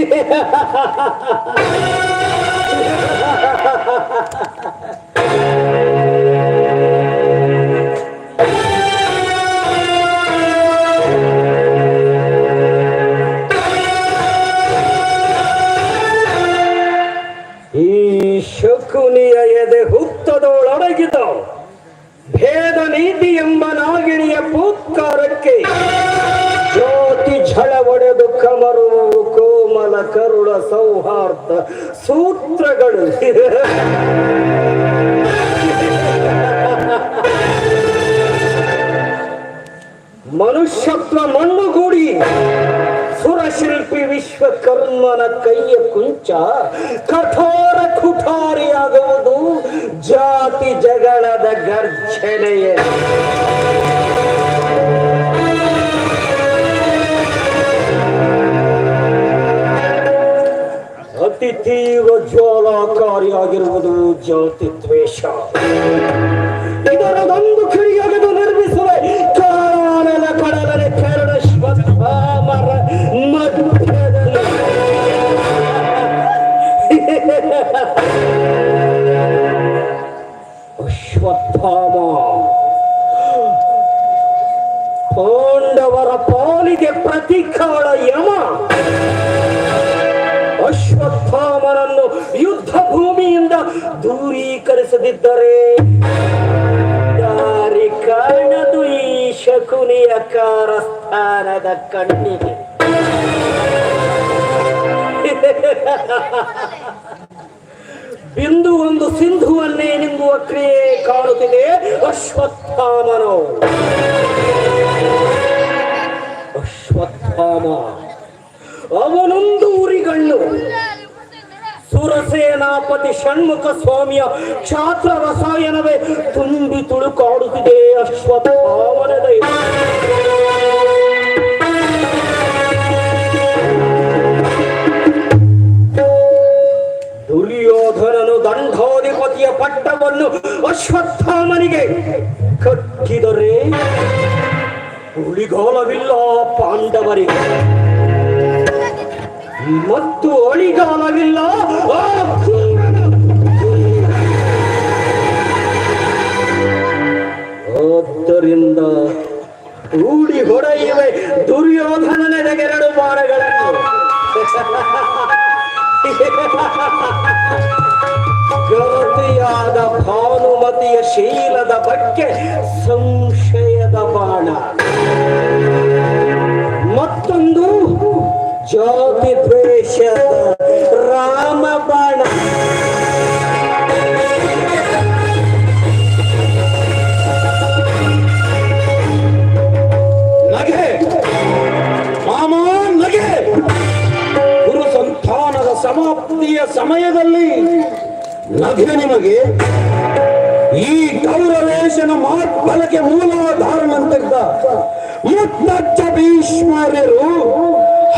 Yeah. ಕರುಳ ಸೌಹಾರ್ದ ಸೂತ್ರಗಳು. ಮನುಷ್ಯತ್ವ ಮಣ್ಣುಗೂಡಿ ಸುರಶಿಲ್ಪಿ ವಿಶ್ವಕರ್ಮನ ಕೈಯ ಕುಂಚ ಕಠೋರ ಕುಠಾರಿಯಾಗುವುದು ಜಾತಿ ಜಗಳದ ಗರ್ಜನೆಯೇ. ದ್ವೇಷ ಇದರದೊಂದು ಕಿಡಿಯೊಗೆದು ನಿರ್ಮಿಸುವೆ. ಕಾರಣನ ಕಡಲನೆ ಕರಡ ಶ್ವತ್ಥಾಮರ ಮಧ್ಯದಲ್ಲಿ ಅಶ್ವತ್ಥಾಮ ಪಾಂಡವರ ಪಾಲಿಗೆ ಪ್ರತಿಕಾಳ ಯಮ. ಅಶ್ವತ್ಥಾಮನನ್ನು ಯುದ್ಧ ಭೂಮಿಯಿಂದ ದೂರೀಕರಿಸದಿದ್ದರೆ ದಾರಿ ಕಾಣದು ಈ ಶಕುನಿಯ ಕಾರಸ್ಥಾನದ ಕಣ್ಣಿಗೆ. ಬಿಂದು ಒಂದು ಸಿಂಧುವನ್ನೇ ನಿಂಬುವ ಕ್ರಿಯೆ ಕಾಣುತ್ತಿದೆ ಅಶ್ವತ್ಥಾಮನು. ಸುರಸೇನಾಪತಿ ಷಣ್ಮುಖ ಸ್ವಾಮಿಯ ಕ್ಷಾತ್ರ ರಸಾಯನವೇ ತುಂಬಿ ತುಳುಕಾಡುತ್ತಿದೆ ದೈವ ದುರ್ಯೋಧನನು ದಂಡಾಧಿಪತಿಯ ಪಟ್ಟವನ್ನು ಅಶ್ವತ್ಥಾಮನಿಗೆ ಕಟ್ಟಿದರೆ ಉಳಿಗಾಲವಿಲ್ಲ ಪಾಂಡವರಿಗೆ ಮತ್ತು ಅಳಿಗಾಲವಿಲ್ಲ ಆದ್ದರಿಂದ ಊಡಿ ಹೊಡೆಯುವೆ ದುರ್ಯೋಧನನೆಡೆಗೆರಡು ಬಾಣಗಳನ್ನು ಗವತಿಯಾದ ಭಾನುಮತಿಯ ಶೀಲದ ಬಗ್ಗೆ ಸಂಶಯದ ಬಾಣ. ಮತ್ತೊಂದು ಜಾತಿ ದ್ವೇಷದ ರಾಮ ಬಾಣ. ಸಮಯದಲ್ಲಿ ಲಭ್ಯ ನಿಮಗೆ ಈ ಗೌರವೇಶನ ಮೂಲಧಾರಣ ಅಂತ ಮುತ್ತಜ್ಜ ಭೀಷ್ಮರ್ಯರು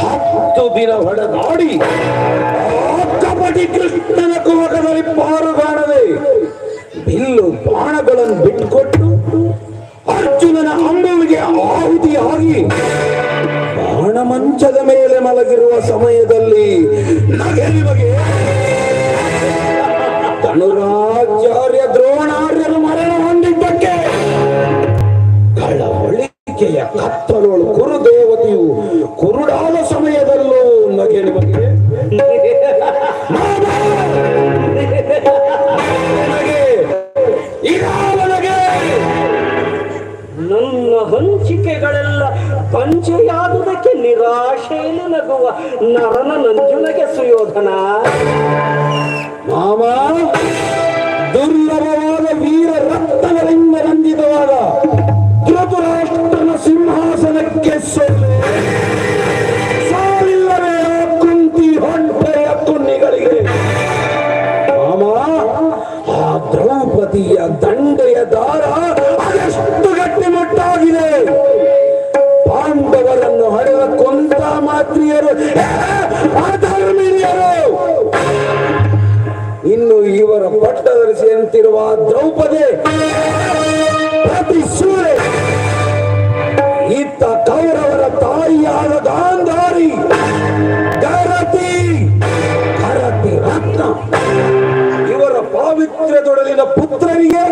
ಹತ್ತು ದಿನ ಹೊಡೆದಾಡಿ ಕಪಟಿ ಕೃಷ್ಣನ ಕುಮಕದಲ್ಲಿ ಪಾರುಗಾಣದೆ ಬಿಲ್ಲು ಬಾಣಗಳನ್ನು ಬಿಟ್ಟುಕೊಟ್ಟು ಅರ್ಜುನನ ಅಂಬುವಿಗೆ ಆಹುತಿಯಾಗಿ ಮಂಚದ ಮೇಲೆ ಮಲಗಿರುವ ಸಮಯದಲ್ಲಿ ನಗೆ ನಿಮಗೆ ಧನುರಾಚಾರ್ಯ ದ್ರೋಣಾರ್ಯರು ಮರಣ ಹೊಂದಿದ್ದಕ್ಕೆ ಕಳವಳಿಕೆಯ ಕತ್ತಲೋಳು ನರನ ನಂಜುನಗೆ ಸುಯೋಧನ ಮಾಮ ದುರ್ಲಭವಾದ ವೀರ ರಕ್ತಗಳಿಂದ ರಂಜಿತವಾದ ಧೃತರಾಷ್ಟ್ರನ ಸಿಂಹಾಸನಕ್ಕೆ ಸೊಲ್ಲೆ ಇನ್ನು ಇವರ ಪಟ್ಟದರಿಸಿಯಂತಿರುವ ದ್ರೌಪದಿ ಪ್ರತಿ ಸೂರ್ಯ ಇತ್ತ ಕೌರವರ ತಾಯಿಯಾದ ಗಾಂಧಾರಿ, ಗರತಿ ಕರತಿ ರತ್ನ. ಇವರ ಪಾವಿತ್ರ್ಯದೊಡಲಿನ ಪುತ್ರರಿಗೆ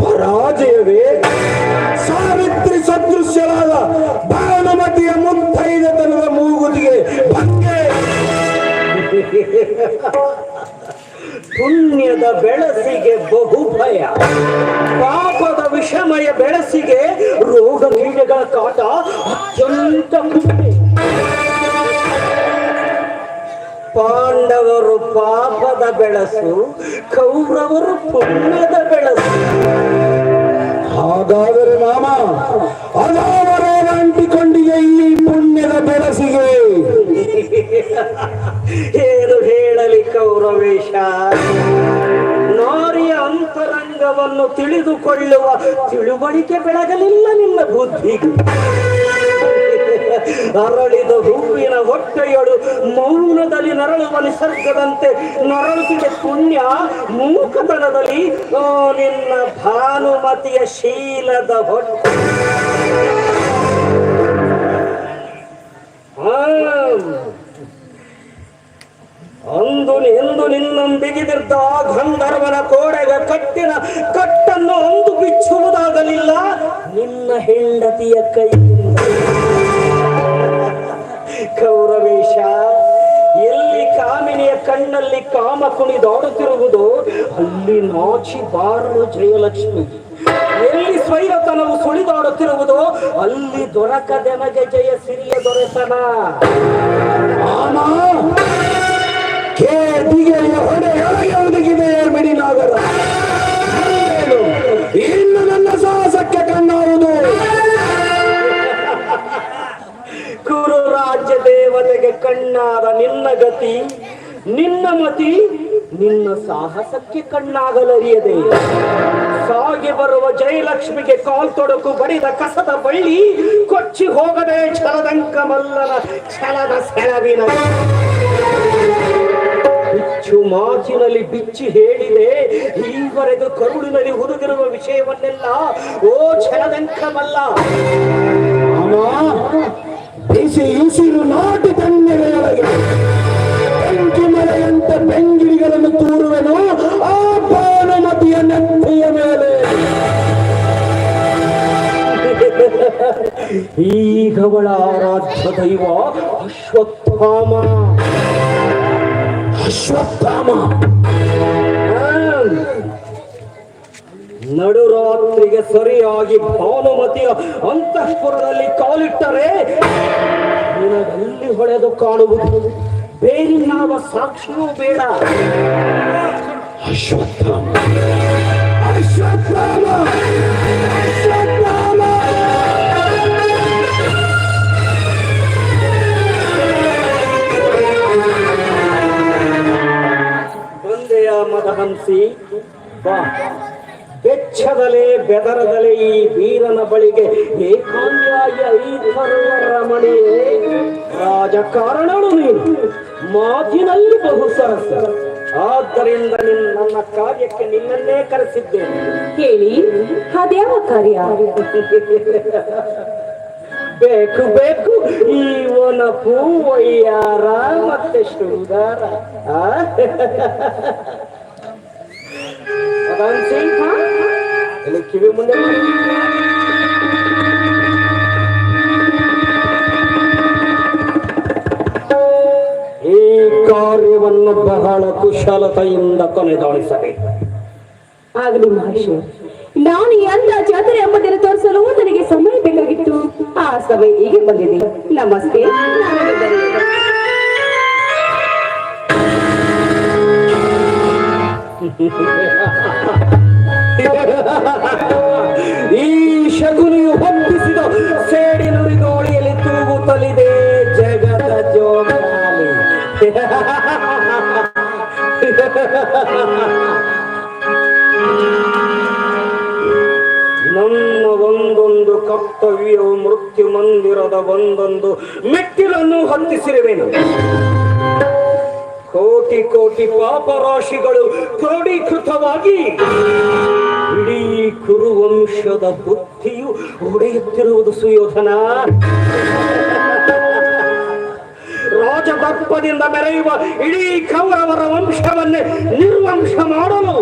ಪರಾಜಯವೇ. ಸಾವಿತ್ರಿ ಸದೃಶ್ಯರಾದ ಬಾಣಮತಿಯ ಮುಂತೈದತನದ ಮೂಗುದಿಗೆ ಭಂಗೆ. ಪುಣ್ಯದ ಬೆಳಸಿಗೆ ಬಹು ಭಯ. ಪಾಪದ ವಿಷಮಯ ಬೆಳಸಿಗೆ ರೋಗ ಕೀಟಗಳ ಕಾಟ ಅತ್ಯಂತ ಪಾಂಡವರು ಪಾಪದ ಬೆಳಸು ಕೌರವರು ಪುಣ್ಯದ ಬೆಳಸು. ಹಾಗಾದರೆ ಮಾಮ ಅದಾವರೇ ಅಂಟಿಕೊಂಡಿದೆ ಈ ಪುಣ್ಯದ ಬೆಳಸಿಗೆ. ಏನು ಹೇಳಲಿ ಕೌರವೇಶ? ಅಂತರಂಗವನ್ನು ತಿಳಿದುಕೊಳ್ಳುವ ತಿಳುವಳಿಕೆ ಬೆಳಗಲಿಲ್ಲ ನಿನ್ನ ಬುದ್ಧಿ ಅರಳಿದ ಹೂವಿನ ಹೊಟ್ಟೆಯಳು ಮೌನದಲ್ಲಿ ನರಳುವ ನಿಸರ್ಗದಂತೆ ನರಳುತ್ತಿದೆ ಪುಣ್ಯ. ಮೂಕತನದಲ್ಲಿ ನಿನ್ನ ಭಾನುಮತಿಯ ಶೀಲದ ಹೊಟ್ಟೆ. ಆ, ಅಂದು ನಿಂದು ನಿನ್ನ ಆ ಗಂಧರ್ವನ ಕೋಡೆಗ ಕಟ್ಟಿನ ಕಟ್ಟನ್ನು ಅಂದು ಬಿಚ್ಚುವುದಾಗಲಿಲ್ಲ, ನಿನ್ನ ಹೆಂಡತಿಯ ಕೈ ಕೌರವೇಶ ಎಲ್ಲಿ ಕಾಮಿನಿಯ ಕಣ್ಣಲ್ಲಿ ಕಾಮ ಕುಣಿದಾಡುತ್ತಿರುವುದು, ಅಲ್ಲಿ ನಾಚಿ ಬಾರಲು ಜಯಲಕ್ಷ್ಮಿ. ಎಲ್ಲಿ ಸ್ವೈರತನವು ಸುಳಿದಾಡುತ್ತಿರುವುದು, ಅಲ್ಲಿ ದೊರಕದೆನಗೆ ಜಯ ಸಿರಿಯ ದೊರೆತನ. ಮಾಮ ಗತಿ ನಿನ್ನ ಮತಿ ನಿನ್ನ ಸಾಹಸಕ್ಕೆ ಕಣ್ಣಾಗಲರಿಯದೆ. ಸಾಗಿ ಬರುವ ಜಯಲಕ್ಷ್ಮಿಗೆ ಕಾಲ್ ತೊಡಕು ಬಡಿದ ಕಸದ ಬಳ್ಳಿ ಕೊಚ್ಚಿ ಹೋಗದೆ ಛಲದಂಕ ಮಲ್ಲನ ಛಲದ ಸೆಳವಿನ. ಬಿಚ್ಚು ಮಾತಿನಲ್ಲಿ ಬಿಚ್ಚಿ ಹೇಳಿದೆ, ಈವರೆಗೂ ಕರುಳಿನಲ್ಲಿ ಹುದುಗಿರುವ ವಿಷಯವನ್ನೆಲ್ಲ, ಓ ಛಲದಂಕ ಮಲ್ಲ. ಬಿಸಿ ಉಸಿರು ನಾಟಿ ಮಳೆಯಂತ ಬೆಂಗಿಡಿಗಳನ್ನು ತೂರುವೆನು. ಆ ಭಾನುಮತಿಯ ನೆತ್ತಿಯ ಮೇಲೆ. ಈಗವಳ ಆರಾಧ್ಯ ದೈವ, ಅಶ್ವತ್ಥಾಮ. ಅಶ್ವತ್ಥಾಮ. ನಡುರಾತ್ರಿಗೆ ಸರಿಯಾಗಿ ಭಾನುಮತಿಯ ಅಂತಃಪುರದಲ್ಲಿ ಕಾಲಿಟ್ಟರೆ ನಿನಗಲ್ಲಿ ಹೊಳೆದು ಕಾಣುವುದು. ಬೇರಿನ್ನಾವ ಸಾಕ್ಷಿಯೂ ಬೇಡ. ಅಶ್ವತ್ಥಾಮ. ಅಶ್ವತ್ಥಾಮ. ಅಶ್ವತ್ಥಾಮ. ಬಂದೆಯ ಮದಹಂಸಿ ಬಾ. ಬೆಚ್ಚದಲೆ ಬೆದರದಲೆ ಈ ವೀರನ ಬಳಿಗೆ ಏಕಾಂಗಿಯಾಗಿ ಮರುವರ ರಮಣಿಯೇ ರಾಜಕಾರಣಳು ನೀನು. ಮಾತಿನಲ್ಲಿ ಬಹು ಸರಸ. ಆದ್ದರಿಂದ ನಿನ್ನ ನನ್ನ ಕಾರ್ಯಕ್ಕೆ ನಿನ್ನನ್ನೇ ಕರೆಸಿದ್ದೇನೆ. ಹೇಳಿ ಅದ್ಯಾವ ಕಾರ್ಯ? ಬೇಕು ಬೇಕು ಈ ಓನ ಪೂವಯ್ಯಾರ ಮತ್ತೆ ಶೃಂಗಾರ ಕಿವಿ ಮುಂದೆ. ಕಾರ್ಯವನ್ನು ಬಹಳ ಕುಶಲತೆಯಿಂದ ಕೊನೆಗಾಣಿಸಬೇಕು ಆಗಲಿ ಮಹರ್ಷಿ ನಾನು ಎಂತ ಜಾತ್ರೆ ಎಂಬುದನ್ನು ತೋರಿಸಲು ನನಗೆ ಸಮಯ ಬೇಕಾಗಿತ್ತು. ಆ ಸಮಯ ಹೀಗೆ ಬಂದಿದೆ. ನಮಸ್ತೆ. ಈ ನನ್ನ ಒಂದೊಂದು ಕರ್ತವ್ಯವು ಮೃತ್ಯು ಮಂದಿರದ ಒಂದೊಂದು ಮೆಟ್ಟಿಲನ್ನು ಹತ್ತಿಸಿರುವೆನು ಕೋಟಿ ಕೋಟಿ ಪಾಪರಾಶಿಗಳು ಕ್ರೋಢೀಕೃತವಾಗಿ ಇಡೀ ಕುರುವಂಶದ ಬುದ್ಧಿಯು ಹೊಡೆಯುತ್ತಿರುವುದು ಸುಯೋಧನ. ರಾಜದಪ್ಪದಿಂದ ಮೆರೆಯುವ ಇಡೀ ಕೌರವರ ವಂಶವನ್ನೇ ನಿರ್ವಂಶ ಮಾಡಲು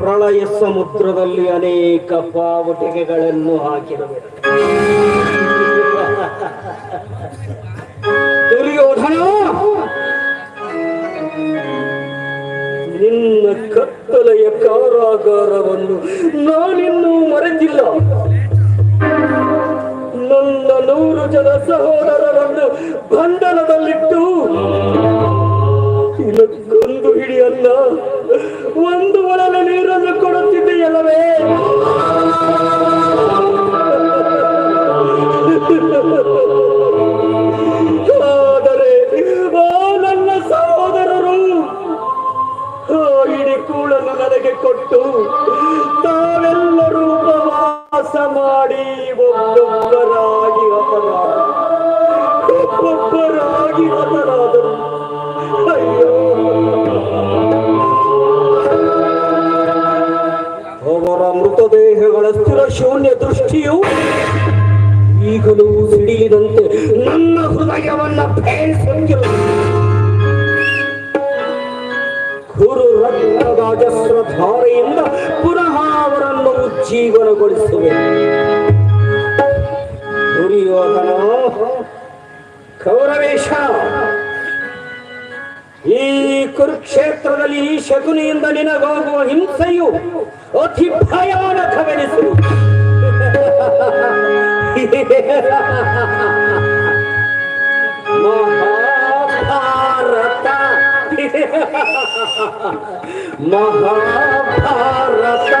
ಪ್ರಳಯ ಸಮುದ್ರದಲ್ಲಿ ಅನೇಕ ಪಾವಟಿಕೆಗಳನ್ನು ಹಾಕಿದವೆ. ದುರ್ಯೋಧನ ನಿನ್ನ ಕತ್ತಲೆಯ ಕಾರಾಗಾರವನ್ನು ನಾನಿನ್ನೂ ಮರೆತಿಲ್ಲ. ನನ್ನ ನೂರು ಜನ ಸಹೋದರರನ್ನು ಬಂಧನದಲ್ಲಿಟ್ಟು ಇದಕ್ಕೊಂದು ಹಿಡಿಯಲ್ಲ ಒಂದು ಒಳಗೆ ನೀರನ್ನು ಕೊಡುತ್ತಿದೆಯಲ್ಲವೇ ಶೂನ್ಯ ದೃಷ್ಟಿಯು ಈಗಲೂ ಸಿಡಿಯದಂತೆ ನನ್ನ ಹೃದಯವನ್ನ ಭೇದಿಸುತ್ತಿರುವುದು ಗುರು ರಕ್ತದಾಜಸ್ರ ಧಾರೆಯಿಂದ ಪುನಃ ಅವರನ್ನು ಉಜ್ಜೀವನಗೊಳಿಸುವೆ. ದುರ್ಯೋಧನ ಕೌರವೇಶ ಈ ಕುರುಕ್ಷೇತ್ರದಲ್ಲಿ ಈ ಶಕುನಿಯಿಂದ ನಿನಗಾಗುವ ಹಿಂಸೆಯು ಅತಿ ಭಯಾನಕವೆನಿಸು ಮಹಾಭಾರತ ಮಹಾಭಾರತ